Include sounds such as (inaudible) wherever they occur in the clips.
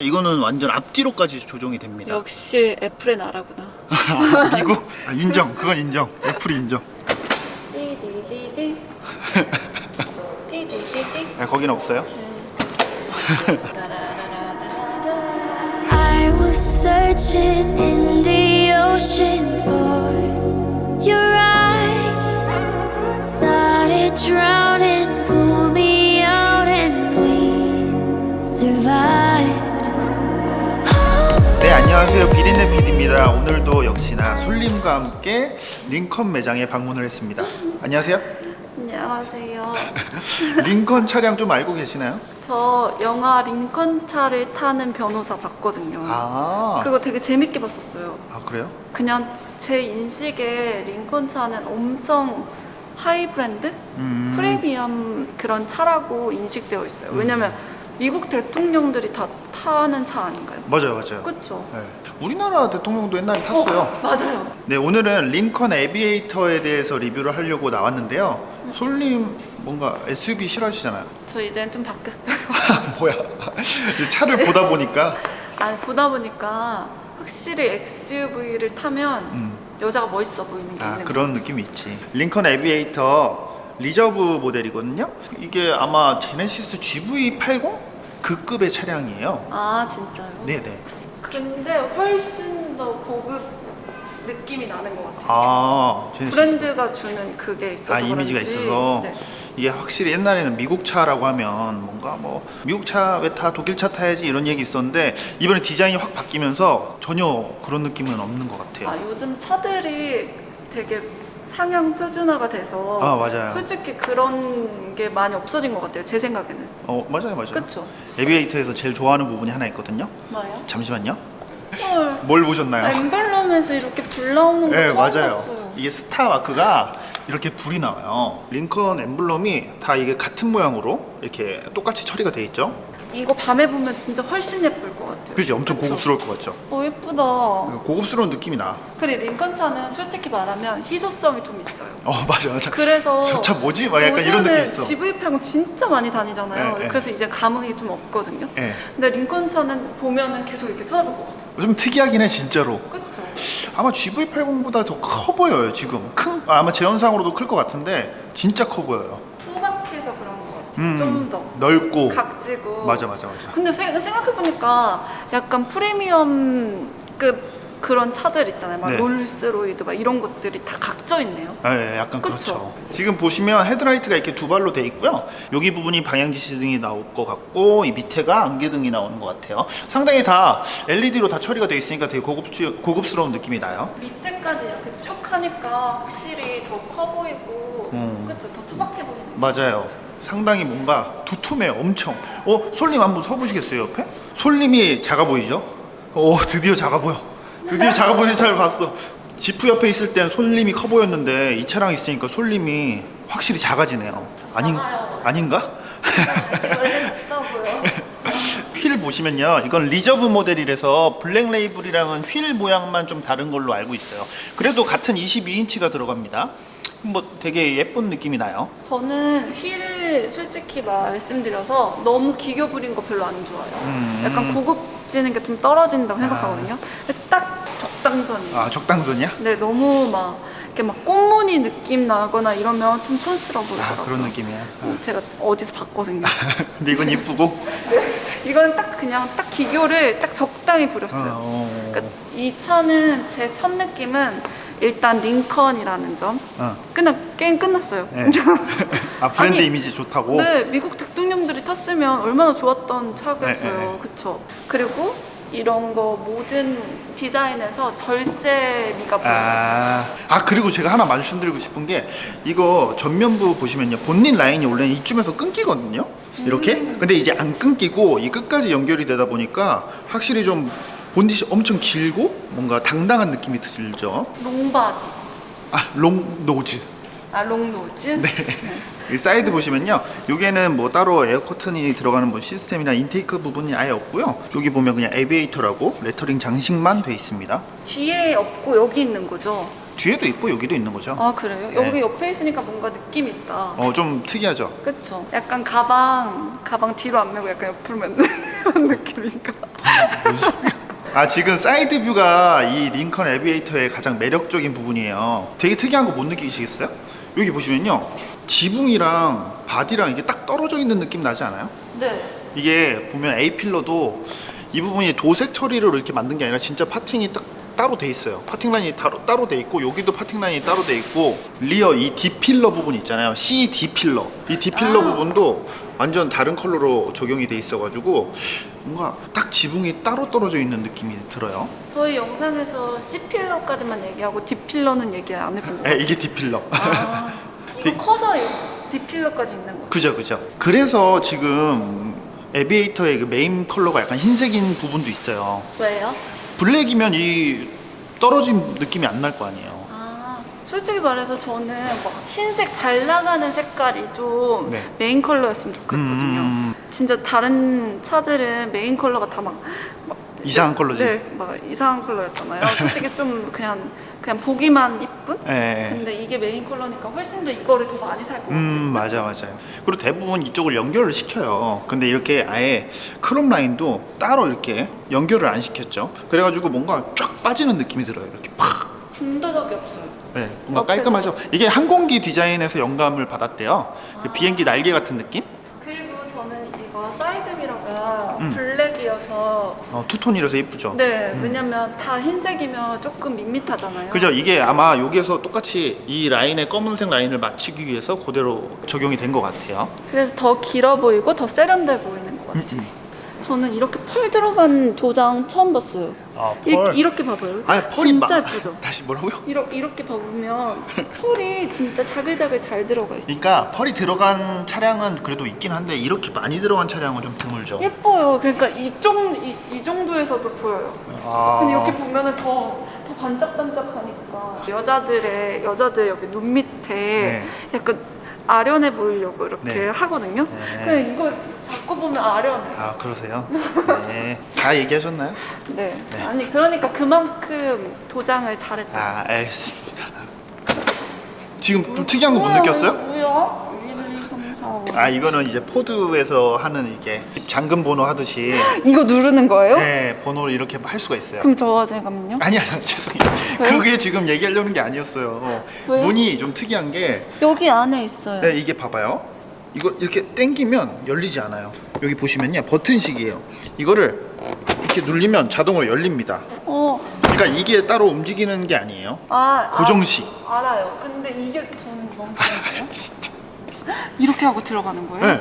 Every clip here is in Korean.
이거는 완전 앞뒤로까지 조정이 됩니다. 역시 애플의 나라구나. 아, (laughs) 미국 아, 인정. 그건 인정. 애플이 인정. 띠디디디. 띠디디디. 아, 거기는 없어요? I was searching in the ocean for your eyes. Started drowning, 안녕하세요 비린내 PD입니다. 오늘도 역시나 솔님과 함께 링컨 매장에 방문을 했습니다. 안녕하세요. 안녕하세요. (laughs) 링컨 차량 좀 알고 계시나요? 저 영화 링컨 차를 타는 변호사 봤거든요. 아, 그거 되게 재밌게 봤었어요. 아 그래요? 그냥 제 인식에 링컨 차는 엄청 하이 브랜드, 음. 프리미엄 그런 차라고 인식되어 있어요. 왜냐면 미국 대통령들이 다 타는 차 아닌가요? 맞아요, 맞아요. 그렇죠. 네. 우리나라 대통령도 옛날에 탔어요. 맞아요. 네, 오늘은 링컨 에비에이터에 대해서 리뷰를 하려고 나왔는데요. 솔님 뭔가 SUV 싫어하시잖아요. 저 이제는 좀 바뀌었어요. (laughs) 뭐야? 차를 보다 보니까 아니 보다 보니까 확실히 XUV를 타면 음. 여자가 멋있어 보이는 게 아 있는 그런 느낌이 있지. 링컨 에비에이터 리저브 모델이거든요. 이게 아마 제네시스 GV80 그 급의 차량이에요. 거. 아 진짜요? 네네. 근데 훨씬 더 고급 느낌이 나는 것 같아요. 아 제네시스. 브랜드가 주는 그게 있어서 아 이미지가 그런지. 있어서 네. 이게 확실히 옛날에는 미국 차라고 하면 뭔가 뭐 미국 차 왜 타 독일 차 타야지 이런 얘기 있었는데 이번에 디자인이 확 바뀌면서 전혀 그런 느낌은 없는 것 같아요. 아 요즘 차들이 되게 상향 표준화가 돼서 아, 맞아요. 솔직히 그런 게 많이 없어진 것 같아요. 제 생각에는. 어 맞아요 맞아요. 그쵸? 에비에이터에서 제일 좋아하는 부분이 하나 있거든요. 뭐요? 잠시만요. 헐. 뭘 보셨나요? 엠블럼에서 이렇게 불 나오는 거네 처음 맞아요. 봤어요. 이게 스타 마크가 이렇게 불이 나와요. 링컨 엠블럼이 다 이게 같은 모양으로 이렇게 똑같이 처리가 돼 있죠. 이거 밤에 보면 진짜 훨씬 예쁠 것 같아요. 그지 엄청 그쵸? 고급스러울 것 같죠. 어 예쁘다. 고급스러운 느낌이 나. 그리고 링컨 차는 솔직히 말하면 희소성이 좀 있어요. 어 맞아 맞아. 그래서 저차 뭐지? 막 약간 이런 느낌 있어. GV80 진짜 많이 다니잖아요. 네, 네. 그래서 이제 감흥이 좀 없거든요. 예. 근데 링컨 차는 보면은 계속 이렇게 쳐다볼 것 같아요. 좀 특이하긴 해 진짜로. 그쵸? 아마 GV80보다 더 커 보여요 지금. 큰 아, 아마 제 영상으로도 클 것 같은데 진짜 커 보여요. 투박해서 그런. 음, 좀 더. 넓고. 각지고. 맞아 맞아 맞아. 근데 생, 생각해보니까 약간 프리미엄급 그런 차들 있잖아요. 막 네. 롤스로이드 막 이런 것들이 다 각져 있네요. 예, 예, 약간? 그렇죠. 지금 보시면 헤드라이트가 이렇게 두 발로 돼 있고요. 여기 부분이 방향지시등이 나올 것 같고 이 밑에가 안개등이 나오는 것 같아요. 상당히 다 LED로 다 처리가 돼 있으니까 되게 고급 고급스러운 느낌이 나요. 밑에까지 이렇게 쭉 하니까 확실히 더 커 보이고 음. 그쵸? 더 투박해 보이는 맞아요. 상당히 뭔가 두툼해요. 엄청. 어, 솔님 한번 서보시겠어요 옆에? 솔님이 작아 보이죠? 오, 드디어 작아 보여. 드디어 작아 보이는 차를 봤어. 지프 옆에 있을 땐 솔님이 커 보였는데 이 차랑 있으니까 솔님이 확실히 작아지네요. 아닌 작아요. 아닌가? 원래 (laughs) 작다고요? 휠 보시면요. 이건 리저브 모델이라서 블랙 레이블이랑은 휠 모양만 좀 다른 걸로 알고 있어요. 그래도 같은 22인치가 들어갑니다. 뭐 되게 예쁜 느낌이 나요. 저는 휠을 솔직히 말씀드려서 너무 기교 부린 거 별로 안 좋아해요. 음. 약간 고급지는 게 좀 떨어진다고 생각하거든요. 근데 딱 적당선이에요. 아, 적당선이야? 근데 너무 막 이렇게 막 꽃무늬 느낌 나거나 이러면 좀 촌스러워 아, 보이더라고요. 그런 느낌이야. 제가 어디서 봤거든요. (laughs) 근데 이건 이쁘고. 이건 딱 그냥 딱 기교를 딱 적당히 부렸어요. 어. 그러니까 이 차는 제 첫 느낌은 일단 링컨이라는 점. 어. 끝나 게임 끝났어요. 네. (laughs) 아 브랜드 아니, 이미지 좋다고. 네, 미국 대통령들이 탔으면 얼마나 좋았던 차겠어요. 네, 네, 네. 그쵸? 그리고 이런 거 모든 디자인에서 절제미가 보여요. 아, 아 그리고 제가 하나 말씀드리고 싶은 게 이거 전면부 보시면요 본닛 라인이 원래 이쯤에서 끊기거든요 이렇게 근데 이제 안 끊기고 이 끝까지 연결이 되다 보니까 확실히 좀 본닛이 엄청 길고 뭔가 당당한 느낌이 들죠 롱바지. 아 롱 노즈 아, 롱노즈? 네. 이 사이드 보시면요 여기에는 뭐 따로 에어 커튼이 들어가는 뭐 시스템이나 인테이크 부분이 아예 없고요 여기 보면 그냥 에비에이터라고 레터링 장식만 돼 있습니다 뒤에 없고 여기 있는 거죠? 뒤에도 있고 여기도 있는 거죠 아, 그래요? 네. 여기 옆에 있으니까 뭔가 느낌 있다. 어 좀 특이하죠 그쵸? 약간 가방, 가방 뒤로 안 메고 약간 옆으로 맨 (laughs) 이런 느낌인가? 아 지금 사이드 뷰가 이 링컨 에비에이터의 가장 매력적인 부분이에요. 되게 특이한 거 못 느끼시겠어요? 여기 보시면요, 지붕이랑 바디랑 이게 딱 떨어져 있는 느낌 나지 않아요? 네. 이게 보면 A 필러도 이 부분이 도색 처리로 이렇게 만든 게 아니라 진짜 파팅이 딱 따로 돼 있어요. 파팅 라인이 따로 따로 돼 있고 여기도 파팅 라인이 따로 돼 있고 리어 이 D 필러 부분 있잖아요. C D 필러 이 D 필러 아. 부분도 완전 다른 컬러로 적용이 돼 있어가지고 뭔가 딱 지붕이 따로 떨어져 있는 느낌이 들어요. 저희 영상에서 C 필러까지만 얘기하고 D 필러는 얘기 안 해본 것 에, 같아요. 이게 D 필러. 아, (laughs) 이거 커서 D 필러까지 있는 거예요. 그죠 그죠. 그래서 지금 에비에이터의 그 메인 컬러가 약간 흰색인 부분도 있어요. 왜요? 블랙이면 이 떨어진 느낌이 안 날 거 아니에요. 아, 솔직히 말해서 저는 막 흰색 잘 나가는 색깔이 좀 네. 메인 컬러였으면 좋겠거든요. 음. 진짜 다른 차들은 메인 컬러가 다막 막 이상한 컬러지. 네, 막 이상한 컬러였잖아요. 솔직히 좀 그냥 그냥 보기만 이쁜? 예. 근데 이게 메인 컬러니까 훨씬 더 이거를 더 많이 살 것 같아요. 음 맞아 맞아요. 그리고 대부분 이쪽을 연결을 시켜요. 근데 이렇게 아예 크롬 라인도 따로 이렇게 연결을 안 시켰죠. 그래가지고 뭔가 쫙 빠지는 느낌이 들어요. 이렇게 팍. 군더더기 없어요. 네, 뭔가 옆에서. 깔끔하죠. 이게 항공기 디자인에서 영감을 받았대요. 그 비행기 날개 같은 느낌? 그리고 저는 이거 사이드 미러가 음. 블 랙이어서 어, 투톤이라서 예쁘죠. 네, 왜냐면 다 흰색이면 조금 밋밋하잖아요. 그죠? 이게 아마 여기에서 똑같이 이 라인의 검은색 라인을 맞추기 위해서 그대로 적용이 된 것 같아요. 그래서 더 길어 보이고 더 세련돼 보이는 것 음, 같아요. 저는 이렇게 펄 들어간 도장 처음 봤어요. 아, 이렇게, 이렇게 봐봐요. 아, 펄이 진짜 막- 예쁘죠? (laughs) 다시 뭐라고요? 이렇게, 이렇게 봐보면 펄이 진짜 자글자글 잘 들어가 있어요. 그러니까 펄이 들어간 차량은 그래도 있긴 한데 이렇게 많이 들어간 차량은 좀 드물죠. 예뻐요. 그러니까 이쪽 이, 이 정도에서도 보여요. 아. 근데 이렇게 보면은 더, 더 반짝반짝하니까 여자들의 여자들 여기 눈 밑에 네. 약간 아련해 보이려고 이렇게 네. 하거든요. 네. 그냥 이거 자꾸 보면 아련해. 아 그러세요? 네. 다 얘기하셨나요? 네. 네. 아니 그러니까 그만큼 도장을 잘했다. 아 알겠습니다. 지금 좀 특이한 거못 느꼈어요? 뭐야? 1, 2, 3, 4, 5. 아 이거는 이제 포드에서 하는 이게 잠금 번호 하듯이 이거 누르는 거예요? 네 번호를 이렇게 할 수가 있어요. 그럼 저 잠깐만요. 아니 아니 죄송해요. 왜요? 그게 지금 얘기하려는 게 아니었어요. 왜요? 문이 좀 특이한 게 여기 안에 있어요. 네, 이게 봐봐요. 이거 이렇게 당기면 열리지 않아요. 여기 보시면요 버튼식이에요. 이거를 이렇게 눌리면 자동으로 열립니다. 어, 그러니까 이게 따로 움직이는 게 아니에요. 아, 고정식. 아, 알아요. 근데 이게 저는 너무 좋은데요? (laughs) 이렇게 하고 들어가는 거예요? 네.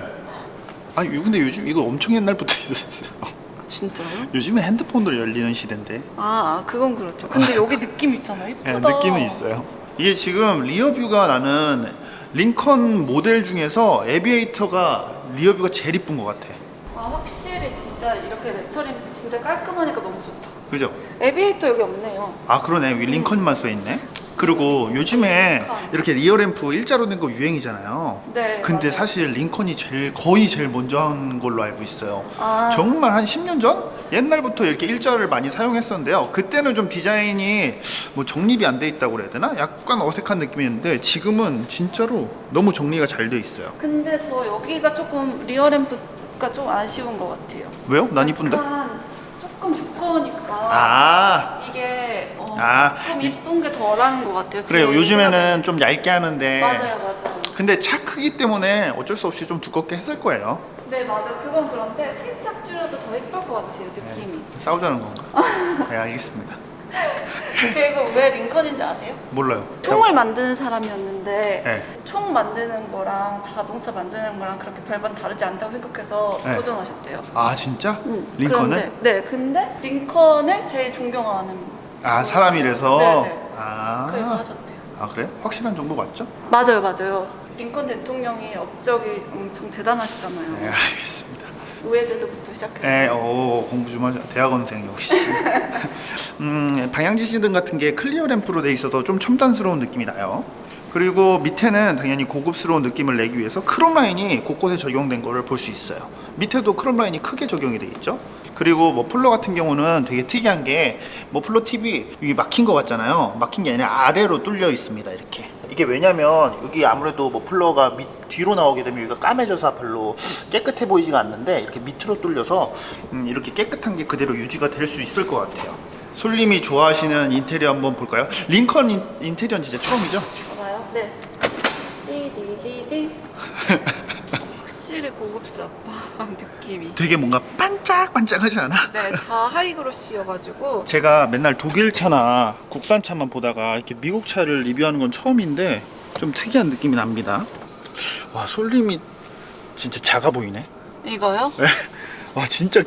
아 요- 근데 요즘 이거 엄청 옛날부터 (laughs) 있었어요. 아, 진짜요? 요즘에 핸드폰으로 열리는 시대인데 아, 그건 그렇죠. 근데 여기 느낌 있잖아요. 네, 예쁘다. 느낌은 있어요. 이게 지금 리어뷰가 나는 링컨 모델 중에서 에비에이터가 리어뷰가 제일 이쁜 것 같아. 아, 확실히 진짜 이렇게 레터링 진짜 깔끔하니까 너무 좋다. 그죠? 에비에이터 여기 없네요. 아 그러네 여기 링컨만 써 있네. 그리고 요즘에. 이렇게 리어램프 일자로 된 거 유행이잖아요. 네, 근데 맞아요. 사실 링컨이 제일 거의 제일 먼저 한 걸로 알고 있어요. 아. 정말 한 10년 전 옛날부터 이렇게 일자를 많이 사용했었는데요. 그때는 좀 디자인이 뭐 정립이 안 돼 있다고 그래야 되나? 약간 어색한 느낌이었는데 지금은 진짜로 너무 정리가 잘 돼 있어요. 근데 저 여기가 조금 리어램프가 좀 아쉬운 것 같아요. 왜요? 난 이쁜데? 약간 조금 두꺼우니까 아 이게 어, 아, 좀 이- 이쁜 게 덜한 것 같아요. 그래요. 제 요즘에는 좀 얇게 하는데 생각에. 맞아요, 맞아요. 근데 차 크기 때문에 어쩔 수 없이 좀 두껍게 했을 거예요. 네, 맞아요. 그건 그런데 살짝 줄여도 더 예쁠 것 같아요, 느낌이. 싸우자는 건가? (laughs) 네 알겠습니다. (laughs) 그리고 왜 링컨인지 아세요? 몰라요. 총을 만드는 사람이었는데 네. 총 만드는 거랑 자동차 만드는 거랑 그렇게 별반 다르지 않다고 생각해서 네. 도전하셨대요. 아 진짜? 음, 링컨을? 그런데, 네, 근데 링컨을 제일 존경하는 아 사람이라서. 네네. 아. 그래서 하셨대요. 아 그래? 확실한 정보 맞죠? 맞아요, 맞아요. 링컨 대통령이 업적이 엄청 대단하시잖아요. 네 알겠습니다. 우회제도부터 시작해서. 네, 오 공부 좀 하자. 대학원생 역시. (laughs) 음 방향지 시 등 같은 게 클리어 램프로 돼 있어서 좀 첨단스러운 느낌이 나요. 그리고 밑에는 당연히 고급스러운 느낌을 내기 위해서 크롬 라인이 곳곳에 적용된 거를 볼 수 있어요. 밑에도 크롬 라인이 크게 적용이 돼 있죠. 그리고 머플러 같은 경우는 되게 특이한 게 머플러 팁이 여기 막힌 거 같잖아요. 막힌 게 아니라 아래로 뚫려 있습니다. 이렇게 이게 왜냐면 여기 아무래도 머플러가 밑, 뒤로 나오게 되면 여기가 까매져서 별로 깨끗해 보이지가 않는데 이렇게 밑으로 뚫려서 음, 이렇게 깨끗한 게 그대로 유지가 될 수 있을 것 같아요. 솔님이 좋아하시는 인테리어 한번 볼까요? 링컨 인, 인테리어는 진짜 처음이죠? 봐봐요. 네. 띠디디디. (laughs) 확실히 고급스럽다 (laughs) 느낌이. 되게 뭔가 반짝반짝하지 않아? 네, 다 하이그로시여가지고 제가 맨날 독일 차나 국산 차만 보다가 이렇게 미국 차를 리뷰하는 건 처음인데 좀 특이한 느낌이 납니다. 와 솔림이 진짜 작아 보이네. 이거요? 와 진짜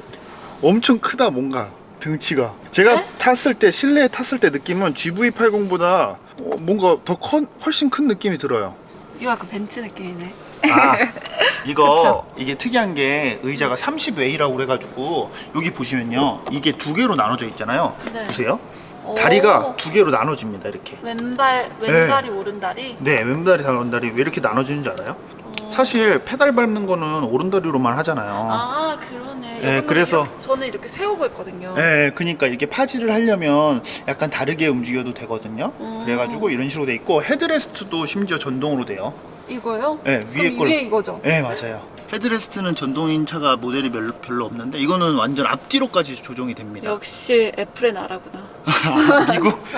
엄청 크다 뭔가 등치가. 제가 네? 탔을 때 실내에 탔을 때 느낌은 GV80보다 뭔가 더 커, 훨씬 큰 느낌이 들어요. 이거 약간 벤츠 느낌이네. 아 (laughs) 이거? 이게 특이한 게 의자가 30웨이라고 그래가지고 여기 보시면요 이게 두 개로 나눠져 있잖아요. 네. 보세요. 오. 다리가 두 개로 나눠집니다 이렇게. 왼발 왼다리 오른다리. 네, 왼다리 오른다리 왜 이렇게 나눠지는지 알아요? 사실 페달 밟는 거는 오른다리로만 하잖아요. 아 그러네. 네, 그래서- 이렇게 저는 이렇게 세우고 있거든요. 네, 그러니까 이렇게 파지를 하려면 약간 다르게 움직여도 되거든요. 음. 그래가지고 이런 식으로 돼 있고 헤드레스트도 심지어 전동으로 돼요. 이거요? 네, 위에 그럼 걸. 위에 이거죠. 네, 맞아요. 헤드레스트는 전동인 차가 모델이 별로, 별로 없는데 이거는 완전 앞뒤로까지 조정이 됩니다. 역시 애플의 나라구나. (laughs) 아, 미국. (laughs)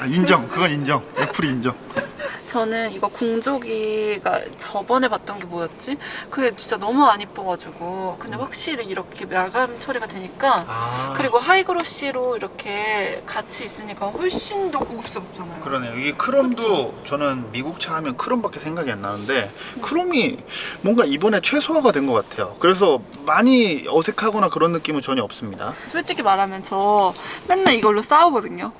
아, 인정. 그건 인정. 애플이 인정. 저는 이거 공조기가 저번에 봤던 게 뭐였지? 그게 진짜 너무 안 이뻐가지고 근데 확실히 이렇게 마감 처리가 되니까 아. 그리고 하이그로시로 이렇게 같이 있으니까 훨씬 더 고급스럽잖아요. 그러네요. 이게 크롬도 저는 미국 차 하면 크롬밖에 생각이 안 나는데 크롬이 뭔가 이번에 최소화가 된 것 같아요. 그래서 많이 어색하거나 그런 느낌은 전혀 없습니다. 솔직히 말하면 저 맨날 이걸로 싸우거든요.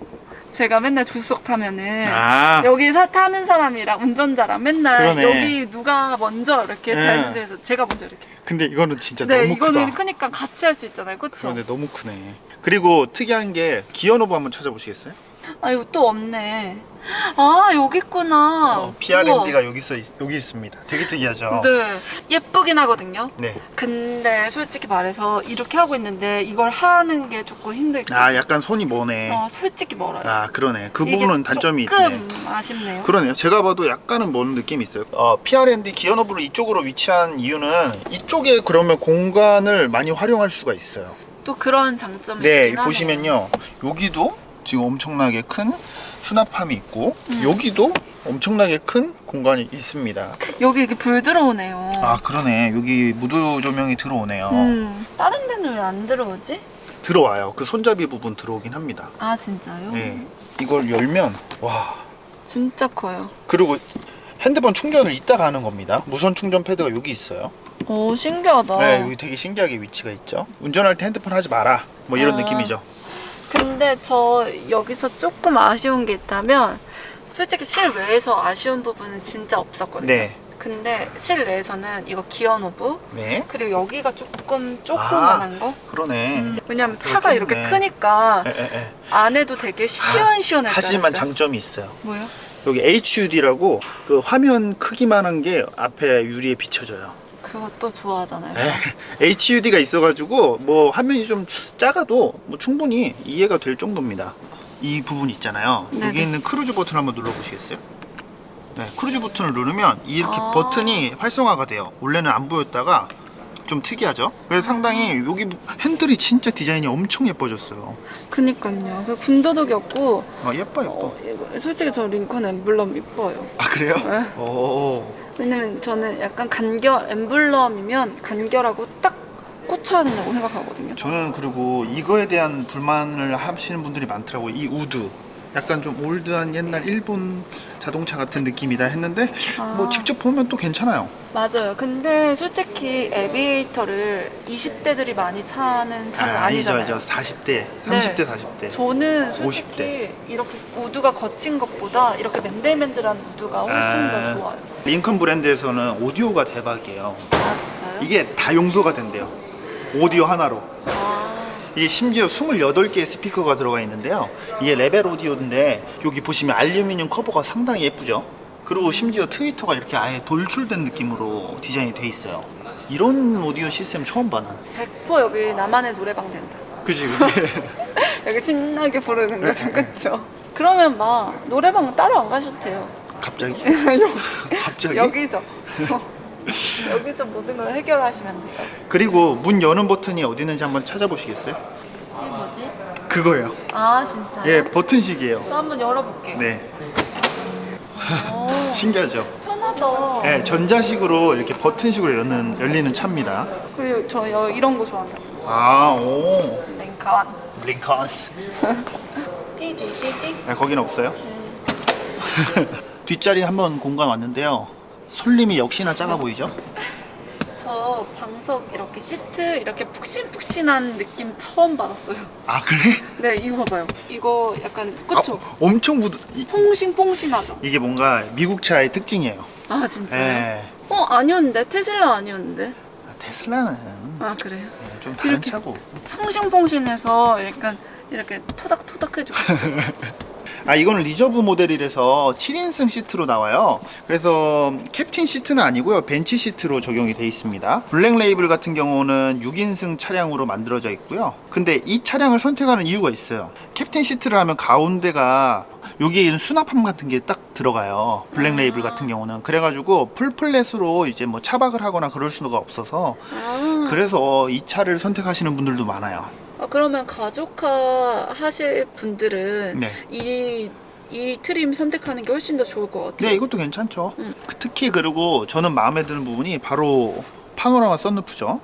제가 맨날 조수석 타면은 아. 여기 사 타는 사람이랑 운전자랑 맨날 그러네. 여기 누가 먼저 이렇게 네. 타는지 해서 제가 먼저 이렇게. 근데 이거는 진짜 네, 너무 이거는 크다. 크니까 같이 할 수 있잖아요. 그쵸? 그런데 너무 크네. 그리고 특이한 게 기어 노브 한번 찾아보시겠어요? 아, 이거 또 없네. 아, 여기 있구나. 어, PRND가 여기 있어 여기 있습니다. 되게 특이하죠. 네. 예쁘긴 하거든요. 네. 근데 솔직히 말해서 이렇게 하고 있는데 이걸 하는 게 조금 힘들거든요. 아 약간 손이 머네. 어, 솔직히 멀어요. 아 그러네. 그 이게 부분은 단점이 조금 있네. 아쉽네요. 그러네요. 제가 봐도 약간은 먼 느낌이 있어요. 어, PRND 기어너브를 이쪽으로 위치한 이유는 이쪽에 그러면 공간을 많이 활용할 수가 있어요. 또 그런 장점이 네, 있긴 하네요. 보시면요. 여기도 지금 엄청나게 큰 수납함이 있고 음. 여기도 엄청나게 큰 공간이 있습니다. 여기 이렇게 불 들어오네요. 아 그러네. 여기 무드 조명이 들어오네요. 음, 다른 데는 왜 안 들어오지? 들어와요. 그 손잡이 부분 들어오긴 합니다. 아, 진짜요? 네. 이걸 열면 와. 진짜 커요. 그리고 핸드폰 충전을 이따가 하는 겁니다. 무선 충전 패드가 여기 있어요. 오, 신기하다. 네, 여기 되게 신기하게 위치가 있죠. 운전할 때 핸드폰 하지 마라. 뭐 이런 아. 느낌이죠. 근데 저 여기서 조금 아쉬운 게 있다면 솔직히 실외에서 아쉬운 부분은 진짜 없었거든요. 네. 근데 실내에서는 이거 기어 노브 네. 그리고 여기가 조금 조그만한 거. 그러네. 음, 왜냐면 차가 그렇겠네. 이렇게 크니까 에, 에, 에. 안에도 되게 시원시원할 줄 하지만 알았어요. 장점이 있어요. 뭐요? 여기 HUD라고 그 화면 크기만 한 게 앞에 유리에 비춰져요. 그것도 좋아하잖아요. 에, HUD가 있어가지고 뭐 화면이 좀 작아도 뭐 충분히 이해가 될 정도입니다. 이 부분 있잖아요. 네네. 여기 있는 크루즈 버튼 한번 눌러보시겠어요? 네, 크루즈 버튼을 누르면 이렇게 아. 버튼이 활성화가 돼요. 원래는 안 보였다가 좀 특이하죠? 그래서 상당히 여기 핸들이 진짜 디자인이 엄청 예뻐졌어요. 그니까요. 그 군더더기 없고 어, 예뻐 예뻐. 어, 이거 솔직히 저 링컨 엠블럼 이뻐요. 아 그래요? 네. 오. 왜냐면 저는 약간 간결 엠블럼이면 간결하고 딱 꽂혀야 된다고 생각하거든요. 저는 그리고 이거에 대한 불만을 하시는 분들이 많더라고요. 이 우드. 약간 좀 올드한 옛날 일본 자동차 같은 느낌이다 했는데 뭐 아. 직접 보면 또 괜찮아요. 맞아요. 근데 솔직히 에비에이터를 20대들이 많이 차는 차는 아, 니잖아요 네. 아니죠. 40대, 30대, 40대. 저는 솔직히 이렇게 우드가 거친 것보다 이렇게 맨들맨들한 우드가 훨씬 아. 더 좋아요. 링컨 브랜드에서는 오디오가 대박이에요. 아 진짜요? 이게 다 용서가 된대요. 오디오 하나로. 아, 이게 심지어 28개의 스피커가 들어가 있는데요. 이게 레벨 오디오인데 여기 보시면 알루미늄 커버가 상당히 예쁘죠. 그리고 심지어 트위터가 이렇게 아예 돌출된 느낌으로 디자인이 돼 있어요. 이런 오디오 시스템 처음 봐 난. 100% 여기 나만의 노래방 된다. 그지 그지. (laughs) 여기 신나게 부르는 거죠, 그쵸? 그러면 막 노래방 따로 안 가셔도 돼요. 갑자기? (laughs) 갑자기? 여기서 여기서 모든 걸 해결하시면 돼요. 그리고 문 여는 버튼이 어디 있는지 한번 찾아보시겠어요? 이게 뭐지? 그거예요. 아 진짜요? 예, 버튼식이에요. 저 한번 열어볼게요. 네, 오, (laughs) 신기하죠? 편하다. 예, 전자식으로 이렇게 버튼식으로 여는, 열리는 차입니다. 그리고 저 여- 이런 거 좋아해요. 아, 오. 랭칸. 링컨스. (laughs) 띠띠띠띠. 네, 거긴 없어요. (laughs) 뒷자리 한번 공간 왔는데요. 솔림이 역시나 작아 보이죠? 저 방석 이렇게 시트 이렇게 푹신푹신한 느낌 처음 받았어요. 아 그래? 네, 이거 봐봐요. 이거 약간 그쵸? 아, 엄청 부드. 이, 퐁신퐁신하죠? 이게 뭔가 미국 차의 특징이에요. 아 진짜요? 예. 어 아니었는데 테슬라 아니었는데? 아, 테슬라는 아 그래요? 예, 좀 다른 이렇게. 차고. 퐁신퐁신해서 약간 이렇게 토닥토닥 해주고 (laughs) 아 이거는 리저브 모델이라서 7인승 시트로 나와요. 그래서 캡틴 시트는 아니고요. 벤치 시트로 적용이 돼 있습니다. 블랙 레이블 같은 경우는 6인승 차량으로 만들어져 있고요. 근데 이 차량을 선택하는 이유가 있어요. 캡틴 시트를 하면 가운데가 여기에 수납함 같은 게 딱 들어가요. 블랙 레이블 같은 경우는 그래가지고 풀플랫으로 이제 뭐 차박을 하거나 그럴 수가 없어서 아, 그래서 이 차를 선택하시는 분들도 많아요. 아, 그러면 가족화 하실 분들은 네. 이, 이 트림 선택하는 게 훨씬 더 좋을 것 같아요 네, 이것도 괜찮죠. 음. 그 특히 그리고 저는 마음에 드는 부분이 바로 파노라마 썬루프죠.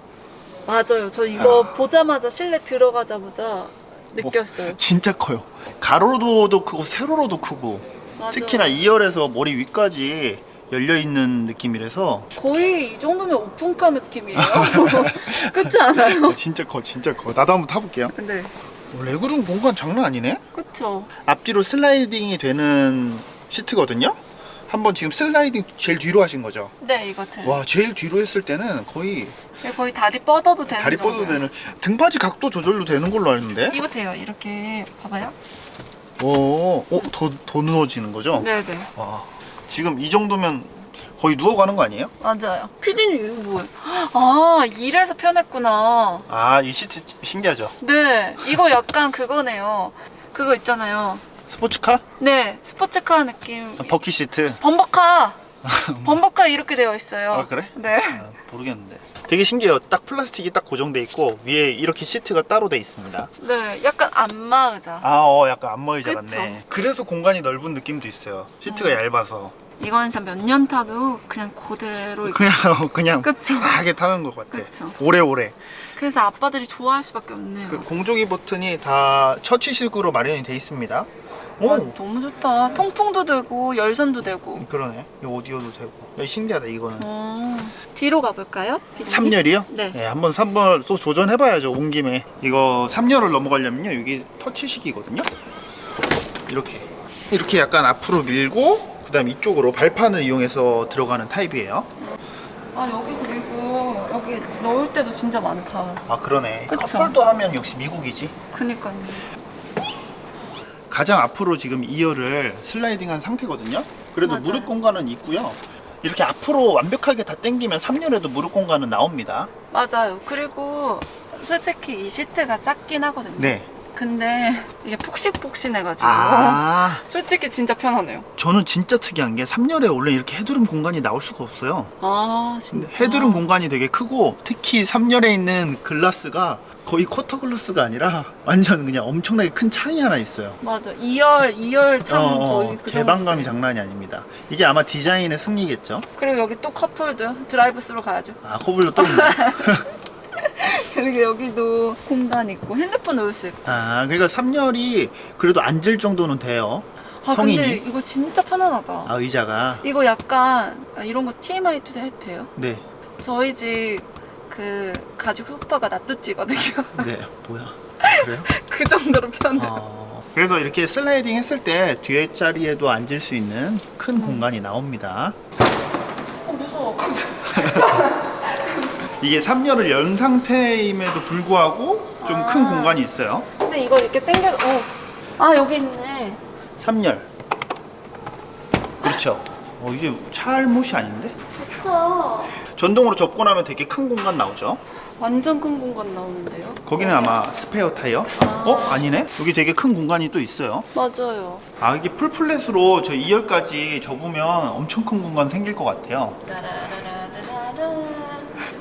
맞아요 저 이거 아. 보자마자 실내 들어가자마자 느꼈어요 진짜 커요. 가로로도 크고 세로로도 크고 맞아. 특히나 2열에서 머리 위까지 열려 있는 느낌이라서 거의 이 정도면 오픈카 느낌이에요 (laughs) 그렇지 않아요? 어, 진짜 커, 진짜 커. 나도 한번 타볼게요. 근데 어, 레그룸 공간 장난 아니네. 그쵸 앞뒤로 슬라이딩이 되는 시트거든요. 한번 지금 슬라이딩 제일 뒤로 하신 거죠. 네 이거 들 와, 제일 뒤로 했을 때는 거의 거의 다리 뻗어도 되는 다리 뻗어도 정도예요. 되는 등받이 각도 조절도 되는 걸로 아는데. 이거 돼요 이렇게 봐봐요 오, 어, 더, 더 누워지는 거죠? 네네 와, 지금 이 정도면 거의 누워가는 거 아니에요? 맞아요 피디님 이거 뭐예요? 아 이래서 편했구나 아, 이 시트 신기하죠? 네 이거 약간 그거네요 그거 있잖아요 스포츠카? 네 스포츠카 느낌 버킷 시트? 범버카 (laughs) 범버카 이렇게 되어 있어요 아, 그래? 네 아, 모르겠는데. 되게 신기해요. 딱 플라스틱이 딱 고정돼 있고 위에 이렇게 시트가 따로 돼 있습니다. 네, 약간 안마 의자 아, 어, 약간 앞머리자 그쵸? 같네. 그래서 공간이 넓은 느낌도 있어요. 시트가 얇아서 이건 진짜 몇 년 타도 그냥 그대로 있- 그냥 그냥 그쵸. 편하게 타는 것 같아. 그쵸. 오래오래. 그래서 아빠들이 좋아할 수밖에 없네요 그 공조기 버튼이 다 처치식으로 마련이 돼 있습니다. 오, 와, 너무 좋다 통풍도 되고 열선도 되고 그러네. 이 오디오도 되고. 야, 신기하다 이거는. 어, 뒤로 가볼까요? 피디님? 3열이요? 네. 한번 3번 또 도전해봐야죠. 온 김에. 이거 3열을 넘어가려면요. 여기 터치식이거든요. 이렇게. 이렇게 약간 앞으로 밀고, 그 다음 이쪽으로 발판을 이용해서 들어가는 타입이에요. 아 여기 그리고 여기 넣을 때도 진짜 많다 아, 그러네. 그쵸. 컵홀더 하면 역시 미국이지. 그니까요 가장 앞으로 지금 2열을 슬라이딩한 상태거든요. 그래도 맞아요. 무릎 공간은 있고요. 이렇게 앞으로 완벽하게 다 당기면 3열에도 무릎 공간은 나옵니다. 맞아요 그리고 솔직히 이 시트가 작긴 하거든요 네. 근데 이게 폭신폭신해가지고 아, (laughs) 솔직히 진짜 편하네요 저는 진짜 특이한 게 3열에 원래 이렇게 헤드룸 공간이 나올 수가 없어요. 아 진짜 헤드룸 공간이 되게 크고 특히 3열에 있는 글라스가 거의 쿼터 글라스가 아니라 완전 그냥 엄청나게 큰 창이 하나 있어요. 맞아 2열 2열 창 어, 어, 거의 그 정도 개방감이 장난이 아닙니다. 이게 아마 디자인의 승리겠죠. 그리고 여기 또 컵홀드 드라이브 스루 가야죠 아 커블로 또 있네. (laughs) 그리고 여기도 공간 있고 핸드폰 넣을 수 있고 아 그러니까 3열이 그래도 앉을 정도는 돼요. 아 성인이. 근데 이거 진짜 편안하다 아 의자가 이거 약간 아, 이런 거 TMI 투자 해도 돼요? 네. 저희 집 그 가죽 소파가 놔뚜찌거든요 (laughs) 네 뭐야 그래요? (laughs) 그 정도로 편해요 어, 그래서 이렇게 슬라이딩 했을 때 뒤에 자리에도 앉을 수 있는 큰 공간이 나옵니다. 어 무서워 깜짝 (laughs) 이게 3열을 연 상태임에도 불구하고 좀큰 아. 공간이 있어요. 근데 이거 이렇게 당겨 어. 아 여기 있네 3열. 그렇죠. 어, 이제 차 알못이 아닌데? 좋다 전동으로 접고 나면 되게 큰 공간 나오죠. 완전 큰 공간 나오는데요? 거기는 아마 스페어 타이어? 어? 아니네? 여기 되게 큰 공간이 또 있어요. 맞아요. 아 이게 풀플랫으로 저 2열까지 접으면 엄청 큰 공간 생길 것 같아요. 라라라라라라.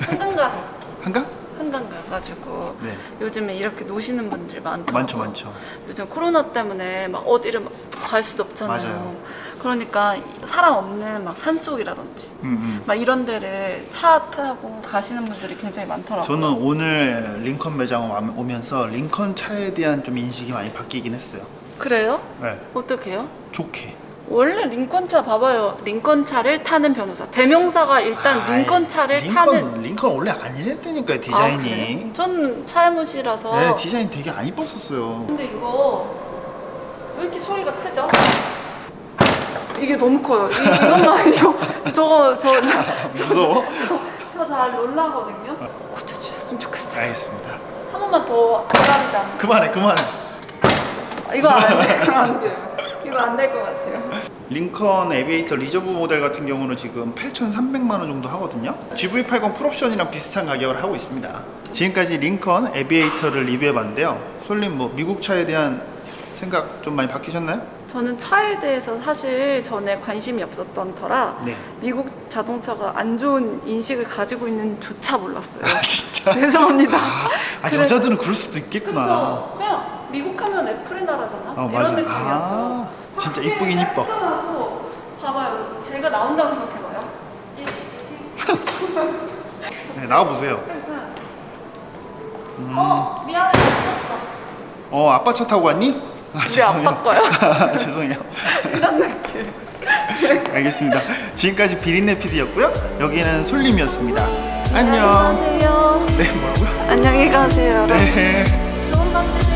(laughs) 한강 가서 한가? 한강 가가지고 네. 요즘에 이렇게 노시는 분들이 많더라고요. 많죠, 많죠. 요즘 코로나 때문에 막 어디를 막 갈 수도 없잖아요. 맞아요. 그러니까 사람 없는 막 산속이라든지 음, 음. 막 이런 데를 차 타고 가시는 분들이 굉장히 많더라고요. 저는 오늘 링컨 매장 와- 오면서 링컨 차에 대한 좀 인식이 많이 바뀌긴 했어요. 그래요? 네. 어떻게요? 좋게. 원래 링컨 차 봐봐요. 링컨 차를 타는 변호사. 대명사가 일단 아이, 링컨 차를 링컨, 타는 링컨 원래 아니랬다니까요 아, 디자인이. 그래요? 전 차일못이라서 네 디자인 되게 안 이뻤었어요. 근데 이거 왜 이렇게 소리가 크죠? 이게 너무 커요. 이, 이것만 이거 (laughs) 저거 저 저 무서워? 잘 놀라거든요. 고쳐주셨으면 좋겠어요. 알겠습니다. 한 번만 더 기다리자. 그만해 그만해. 이거 안 돼. 안 돼요. 이거 안 될 것 같아요. 링컨 에비에이터 리저브 모델 같은 경우는 지금 8,300만 원 정도 하거든요. GV80 풀옵션이랑 비슷한 가격을 하고 있습니다. 지금까지 링컨 에비에이터를 리뷰해봤는데요. 솔님 뭐 미국 차에 대한 생각 좀 많이 바뀌셨나요? 저는 차에 대해서 사실 전에 관심이 없었던 터라 네. 미국 자동차가 안 좋은 인식을 가지고 있는 조차 몰랐어요. 아 진짜? (laughs) 죄송합니다. 아 그래- 여자들은 그럴 수도 있겠구나. 그쵸? 그냥 미국 하면 애플의 나라잖아. 어, 이런 맞아. 느낌이었죠. 아, 진짜 확실히 이쁘긴 이뻐. 깔끔하고 봐봐요. 제가 나온다고 생각해봐요. (laughs) 네, 나와보세요. 어 미안해 늦었어. 어 아빠 차 타고 왔니? 아, 우리 아빠 거요? 죄송해요. 이런 느낌. (laughs) 알겠습니다. 지금까지 비린내 PD였고요. 여기는 솔님이었습니다. 안녕. 안녕히 가세요. 네, 뭐라고요? 안녕히 가세요. 여러분. 네. 좋은 밤 되세요.